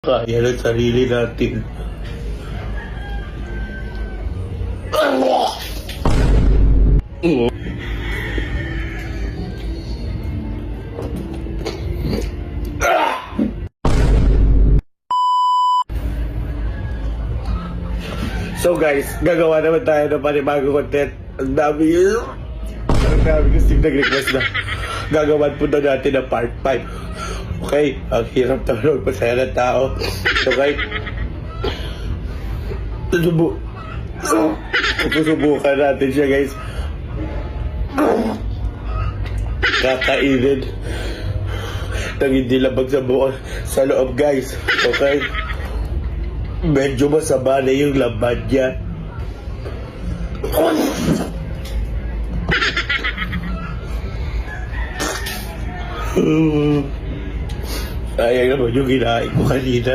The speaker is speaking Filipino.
Kaya ng sarili natin. So guys, gagawa naman tayo ng panibagong content. Ang dami yun. Ang dami kasi nag-request na. Gagawan po na natin ng part 5. Okay, ang hirap naman magpasaya ng tao. So guys, susubu susubukan natin siya guys. Kakainin nang hindi labag sa buo sa loob guys. Okay? Medyo masama na yung laban niya. เออยังต้องบอกยุคกีฬาอีกกว่าดีนะ